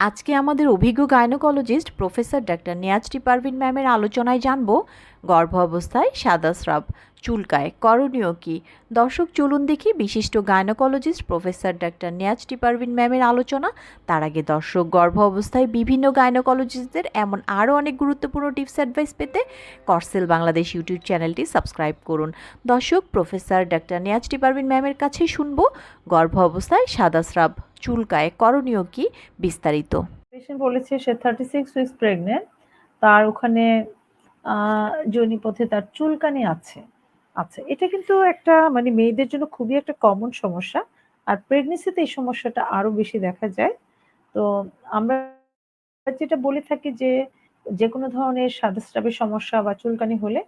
আজকে আমাদের অভিজ্ঞ gynaecologist professor doctor Niazti Parvin ম্যামের আলোচনায় জানব গর্ভ অবস্থায় সাদা স্রাব, চুলকায়, করণীয় কি? দর্শক, চলুন দেখি বিশিষ্ট gynaecologist professor doctor Niazti Parvin ম্যামের আলোচনা। তার আগে দর্শক, গর্ভ অবস্থায় বিভিন্ন গাইনোকোলজিস্টদের এমন আরও অনেক গুরুত্বপূর্ণ টিপস অ্যাডভাইস পেতে করসেল বাংলাদেশ ইউটিউব চ্যানেলটি সাবস্ক্রাইব করুন। দর্শক, প্রফেসর ডাক্তার নিয়াজটি পারভিন ম্যামের কাছে শুনব গর্ভ অবস্থায় সাদা স্রাব। চুলকায় করণীয় কি? বিস্তারিত। পেশেন্ট বলেছে সে থার্টি সিক্স উইকস প্রেগনেন্ট তার ওখানে আহ, যোনিপথে তার চুলকানি আছে আচ্ছা এটা কিন্তু একটা মানে মেয়েদের জন্য খুবই একটা কমন সমস্যা আর প্রেগনেন্সিতে এই সমস্যাটা আরও বেশি দেখা যায়। তো আমরা যেটা বলে থাকি যে যে কোনো ধরনের সাদাস্রাবের সমস্যা বা চুলকানি হলে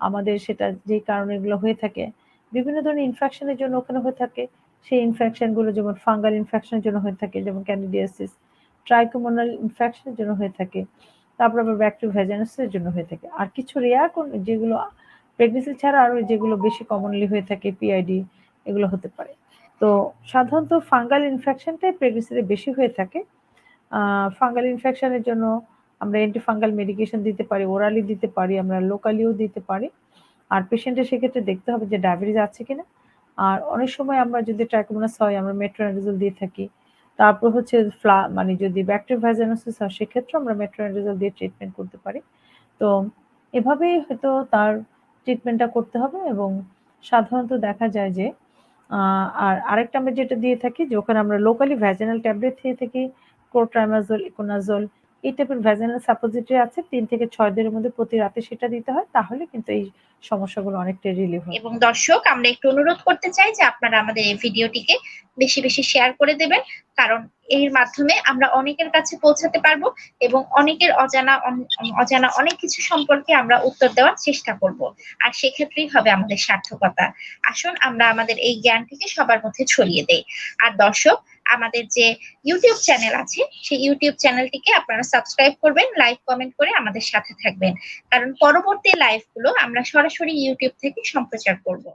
আমাদের সেটা যে কারণে এগুলো হয়ে থাকে বিভিন্ন ধরনের ইনফেকশনের জন্য ওখানে হয়ে থাকে। সেই ইনফেকশনগুলো যেমন ফাঙ্গাল ইনফেকশনের জন্য হয়ে থাকে, যেমন ক্যান্ডিডিয়াসিস ট্রাইকোমোনাল ইনফেকশনের জন্য হয়ে থাকে, তারপর আবার ব্যাকটেরিয়া ভ্যাজানাসের জন্য হয়ে থাকে। আর কিছু রেয়ার যেগুলো প্রেগনেন্সি ছাড়া আরও যেগুলো বেশি কমনলি হয়ে থাকে পিআইডি এগুলো হতে পারে। তো সাধারণত ফাঙ্গাল ইনফেকশনটাই প্রেগনেন্সিতে বেশি হয়ে থাকে। ফাঙ্গাল ইনফেকশনের জন্য আমরা অ্যান্টিফাঙ্গাল মেডিকেশন দিতে পারি ওরালি দিতে পারি, আমরা লোকালিও দিতে পারি। আর পেশেন্টের সেক্ষেত্রে দেখতে হবে যে ডায়াবেটিস আছে কিনা। আর অনেক সময় আমরা যদি ট্রাইকোমোনাস হয়, আমরা মেট্রোনাডিজল দিয়ে থাকি। তারপর হচ্ছে ফ্লা মানে যদি ব্যাকটেরিয়া ভাইজানোসিস হয় সেক্ষেত্রে আমরা মেট্রোনাডিজল দিয়ে ট্রিটমেন্ট করতে পারি। তো এভাবেই হয়তো তার ট্রিটমেন্টটা করতে হবে এবং সাধারণত দেখা যায় যে আর আরেকটা আমরা যেটা দিয়ে থাকি যে, ওখানে আমরা লোকালি ভ্যাজিনাল ট্যাবলেট দিয়ে থাকি ক্লোট্রামাজোল ইকোনাজোল এই টাইপের ভ্যাজিনাল সাপোজিটরি আছে তিন থেকে ছয় দিনের মধ্যে প্রতি রাতে সেটা দিতে হয় তাহলে কিন্তু এই সমস্যাগুলো অনেকটা রিলিভ হয় এবং দর্শক আমরা একটু অনুরোধ করতে চাই যে আপনারা আমাদের এই ভিডিওটিকে বেশি বেশি শেয়ার করে দেবেন কারণ এর মাধ্যমে আমরা অনেকের কাছে পৌঁছাতে পারব এবং অনেকের অজানা অজানা অনেক কিছু সম্পর্কে আমরা উত্তর দেওয়ার চেষ্টা করব। আর সেক্ষেত্রেই হবে আমাদের সার্থকতা। আসুন আমরা আমাদের এই জ্ঞানটিকে সবার মধ্যে ছড়িয়ে দেই। আর দর্শক আমাদের যে ইউটিউব চ্যানেল আছে, সেই ইউটিউব চ্যানেলটিকে আপনারা সাবস্ক্রাইব করবেন লাইক কমেন্ট করে আমাদের সাথে থাকবেন। কারণ পরবর্তী লাইভগুলো আমরা সরাসরি ইউটিউব থেকে সম্প্রচার করব।